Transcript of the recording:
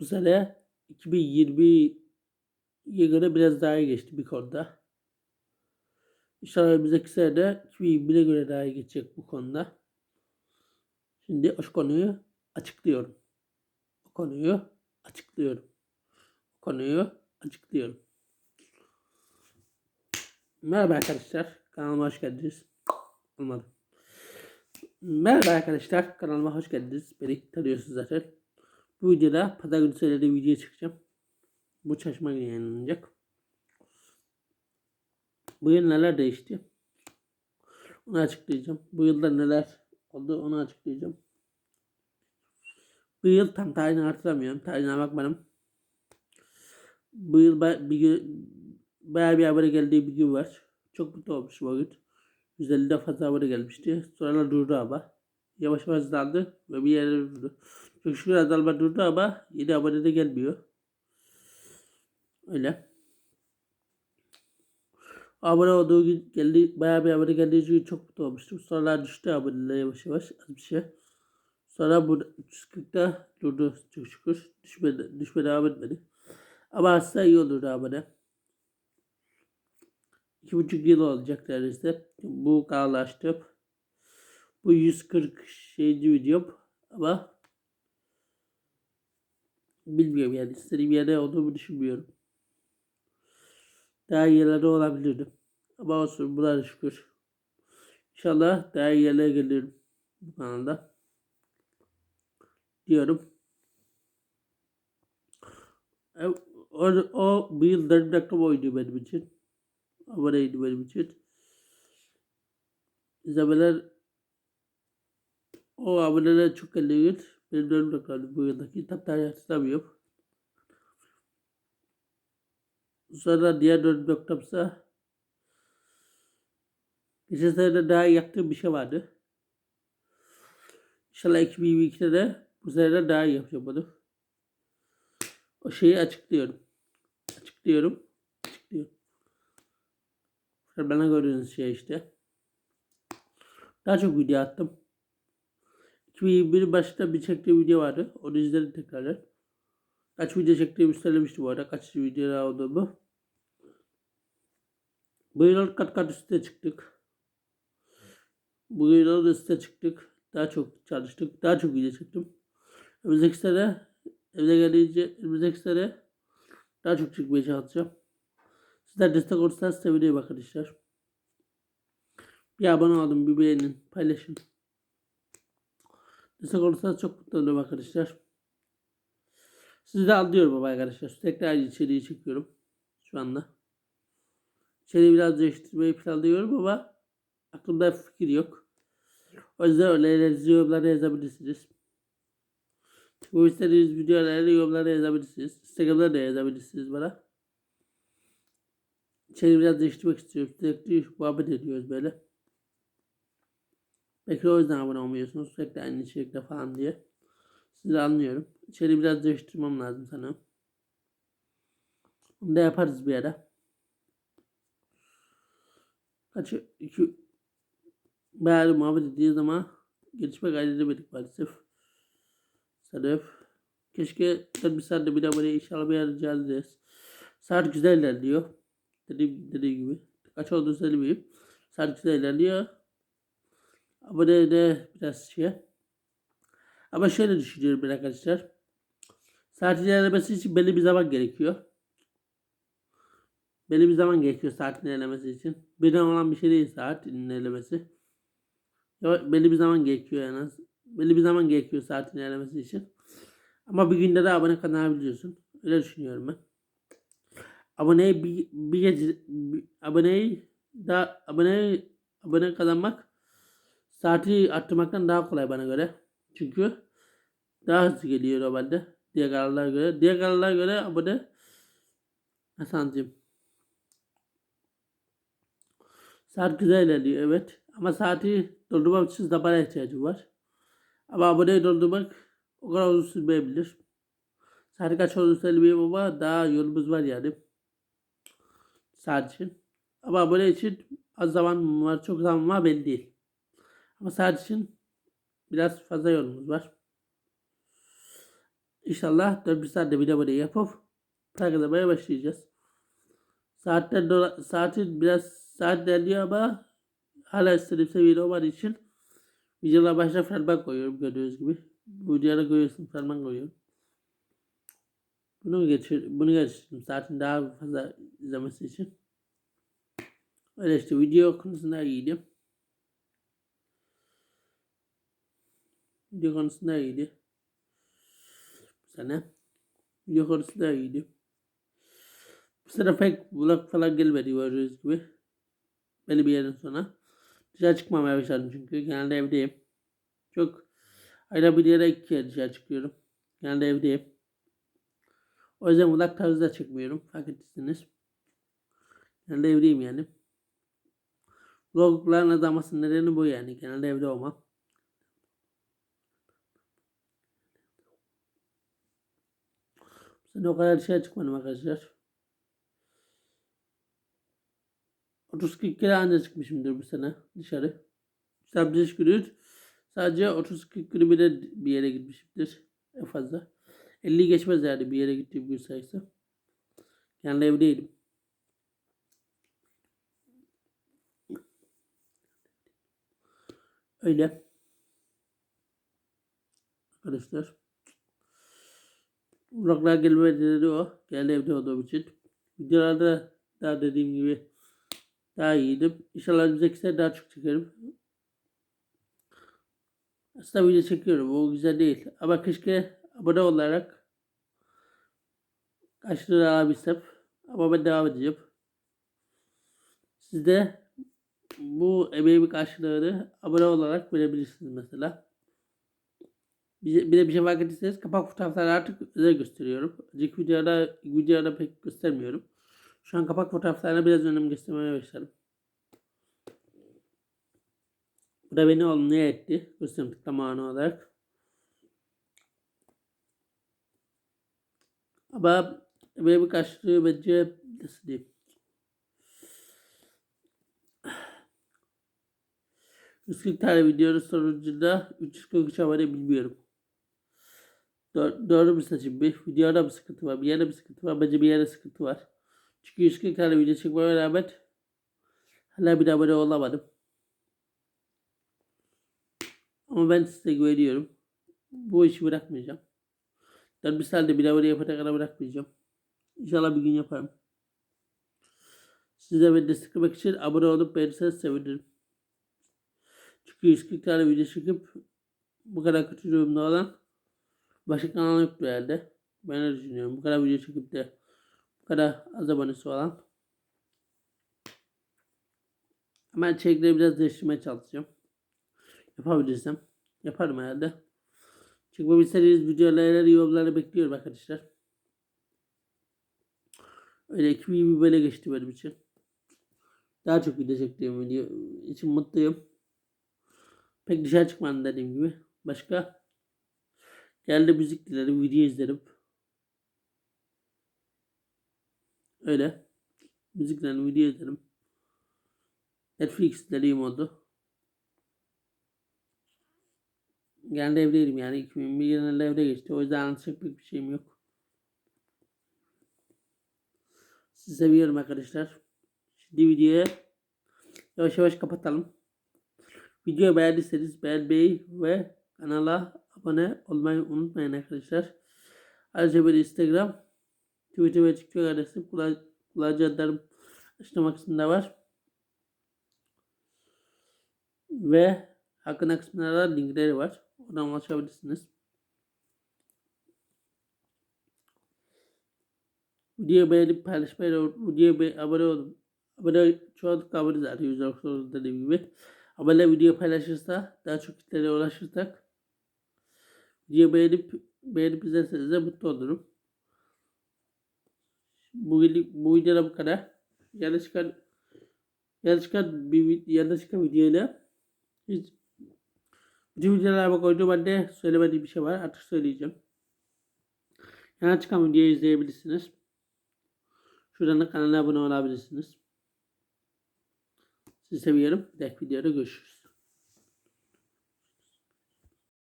Bu sene 2020'ye göre biraz daha iyi geçti bir konuda. İnşallah önümüzdeki sene de 2021'e göre daha iyi geçecek bu konuda. Şimdi o konuyu açıklıyorum. O konuyu açıklıyorum. O konuyu açıklıyorum. Merhaba arkadaşlar. Kanalıma hoş geldiniz. Olmadı. Merhaba arkadaşlar. Kanalıma hoş geldiniz. Beni tanıyorsunuz zaten. Bu videoda pazar günü söylediğim videoya çıkacağım. Bu çalışma yayınlanacak. Bu yıl neler değişti? Onu açıklayacağım. Bu yılda neler oldu onu açıklayacağım. Bu yıl tam tarihini hatırlamıyorum. Tarihine bakmadım. Bu yıl ba- bir bayağı bir habere geldiği bir gün var. Çok mutlu olmuşum o gün. 150'den fazla habere gelmişti. Sonra durdu ama. Yavaş yavaş hızlandı ve bir yere durdu. Çok şükür azalma durdu ama yine abone de gelmiyor. Öyle. Abone olduğu gün geldi, bayağı bir abone geldiği gün çok mutlu olmuştum. Sonra düştü aboneler yavaş yavaş az bir şey. Sonra bu 340'da durdu çok şükür. Düşmedi, düşmeye devam etmedi. Ama aslında iyi olurdu abone. İki buçuk yıl olacak neredeyse. Bu kanalı açtım. Bu 140 şeyci videom ama bilmiyorum yani istediğim yerde olduğumu düşünmüyorum. Daha yerlerde olabilirdim. Ama olsun buna şükür. İnşallah daha yerlere gelirim bu kanalda. Diyorum. O, o bu yıl dönüm reklam oydu benim için. Aboneydi benim için. İzlemeler o aboneler çok geliyor. Benim dönüm reklamı bu yıldaki. Tam tarih hatırlamıyorum. Sonra diğer dönüm reklamsa geçen sene daha yaptığım bir şey vardı. İnşallah 2022'de de bu sene daha iyi yapacağım bunu. O şeyi açıklıyorum. Açıklıyorum. Açıklıyorum. Bana gördüğünüz şey işte. Daha çok video attım. 2021 başında bir çektiğim video vardı. Onu izledim tekrardan. Kaç video çektiğimi söylemiştim bu arada. Kaç video olduğumu. Bu yıl kat kat üstüne çıktık. Bu yıl da üstüne çıktık. Daha çok çalıştık. Daha çok video çektim. Önümüzdeki sene evde gelince önümüzdeki sene daha çok çıkmaya çalışacağım. Sizler destek olursanız sevinirim arkadaşlar. Bir abone olun, bir beğenin, paylaşın. Destek olursanız çok mutlu olurum arkadaşlar. Sizi de anlıyorum ama arkadaşlar. Sürekli aynı içeriği çekiyorum. Şu anda. İçeriği biraz değiştirmeyi planlıyorum ama aklımda fikir yok. O yüzden önerilerinizi yorumlara yazabilirsiniz. Bu istediğiniz videoları yorumlara yazabilirsiniz. Instagram'da da yazabilirsiniz bana. İçeriği biraz değiştirmek istiyorum. Sürekli muhabbet ediyoruz böyle. Belki o yüzden abone olmuyorsunuz. Sürekli aynı içerikte falan diye. Sizi anlıyorum. İçeriği biraz değiştirmem lazım sanırım. Bunu da yaparız bir ara. Kaç iki bayağı muhabbet ettiği zaman gelişme kaydedemedik maalesef. Sanırım. Keşke bir saat de bir abone inşallah bir ara rica ederiz. Saat güzel ilerliyor. Dediğim, dediğim gibi. Kaç olduğunu söylemeyeyim. Saat güzel ilerliyor. Abone de biraz şey. Ama şöyle düşünüyorum ben arkadaşlar. Saat ilerlemesi için belli bir zaman gerekiyor. Belli bir zaman gerekiyor saatin ilerlemesi için. Birden olan bir şey değil saat ilerlemesi. Belli bir zaman gerekiyor en az. Belli bir zaman gerekiyor saatin ilerlemesi için. Ama bir günde de abone kazanabiliyorsun. Öyle düşünüyorum ben. Aboneyi bir, bir gece bir, aboneyi da aboneyi abone kazanmak saati arttırmaktan daha kolay bana göre. Çünkü daha hızlı geliyor normalde. Diğer kanallara göre. Diğer kanallara göre abone nasıl anlatayım? Saat güzel ilerliyor evet. Ama saati doldurmak için zamana ihtiyacım var. Ama aboneyi doldurmak o kadar uzun sürmeyebilir. Saati kaç olduğunu söylemeyeyim ama daha yolumuz var yani. Saat için. Ama abone için az zaman var, çok zaman var belli değil. Ama saat için biraz fazla yolumuz var. İnşallah 4 bir saatte bir abone yapıp para kazanmaya başlayacağız. Saatler dola- saati biraz saat derliyor ama hala istediğim seviyede olmadığı için videolar başına fragman koyuyorum gördüğünüz gibi. Bu videoda görüyorsun fragman koyuyorum. Bunu geçir, bunu geçirdim saatin daha fazla izlemesi için. Öyle işte video konusunda iyiydi. Video konusunda iyiydi. Bu sene. Video konusunda iyiydi. Bu sene pek vlog falan gelmedi gördüğünüz gibi. Belli bir yerden sonra. Dışarı çıkmamaya başladım çünkü. Genelde evdeyim. Çok ayda bir yere iki kere dışarı çıkıyorum. Genelde evdeyim. O yüzden vlog tarzı da çekmiyorum. Fark ettiyseniz. Genelde evdeyim yani. Vlogların azalmasının nedeni bu yani. Genelde evde olmam. Bu sene o kadar dışarı çıkmadım arkadaşlar. 30-40 kere anca çıkmışımdır bu sene dışarı. Sadece günü sadece 30-40 günü bir de bir yere gitmişimdir. En fazla. 50 geçmez yani bir yere gittiğim gün sayısı. Yani evdeydim. Öyle. Arkadaşlar. Vloglar gelmedi o. Geldi evde olduğum için. Videolarda daha dediğim gibi daha iyiydim. İnşallah önümüzdeki daha çok çekerim. Aslında video çekiyorum. O güzel değil. Ama keşke abone olarak lira alabilsem. Ama ben devam edeceğim. Siz de bu emeğimin karşılığını abone olarak verebilirsiniz mesela. Bir, bir de bir şey fark ettiyseniz kapak fotoğrafları artık özel gösteriyorum. Önceki videoda, videoda pek göstermiyorum. Şu an kapak fotoğraflarına biraz önem göstermeye başladım. Bu da beni olumlu etti. Göstereyim tıklama anı olarak. Ama bir karşılığı bence nasıl diyeyim. Üskük tane videonun sonucunda 343 abone bilmiyorum. Doğru mu seçim? Bir videoda bir sıkıntı var. Bir yerde bir sıkıntı var. Bence bir yerde sıkıntı var. Çünkü 140 tane video çekmeme rağmen hala bir abone olamadım. Ama ben size güveniyorum. Bu işi bırakmayacağım. Ben bir salde bir abone yapana kadar bırakmayacağım. İnşallah bir gün yaparım. Size beni desteklemek için abone olup beğenirseniz sevinirim. Çünkü 140 tane video çekip bu kadar kötü durumda olan başka kanal yok yerde. Ben öyle düşünüyorum. Bu kadar video çekip de bu kadar az abonesi olan. Ama içerikleri biraz değiştirmeye çalışacağım. Yapabilirsem. Yaparım herhalde. Çekmemi istediğiniz videoları, yorumları bekliyorum arkadaşlar. Öyle 2020 böyle geçti benim için. Daha çok video çektiğim video için mutluyum. Pek dışarı çıkmadım dediğim gibi. Başka? Geldi müzik dinlerim, video izlerim. Öyle. Müzik dinlerim, video izlerim. Netflix izlediğim oldu. Genelde evdeydim yani. 2001 genelde evde geçti. O yüzden anlatacak pek bir şeyim yok. Sizi seviyorum arkadaşlar. Şimdi videoyu yavaş yavaş kapatalım. Videoyu beğendiyseniz beğenmeyi ve kanala abone olmayı unutmayın arkadaşlar. Ayrıca bir Instagram, Twitter ve TikTok adresim kullanıcı adlarım açıklama kısmında var. Ve hakkında kısmında da linkleri var. Oradan ulaşabilirsiniz. Videoyu beğenip paylaşmayı, videoya be abone olun. Abone çoğunlukla abone zaten yüzler dediğim gibi. Abone video paylaşırsa daha çok kitlere ulaşırsak videoyu beğenip beğenip izlerseniz de mutlu olurum. Bu, bu videoda bu kadar. Yana çıkan yana çıkan bir yana çıkan videoyla hiç bütün videolarıma koyduğum halde söylemediğim bir şey var. Artık söyleyeceğim. Yana çıkan videoyu izleyebilirsiniz. Şuradan da kanala abone olabilirsiniz. Sizi seviyorum. Bir dahaki videoda görüşürüz.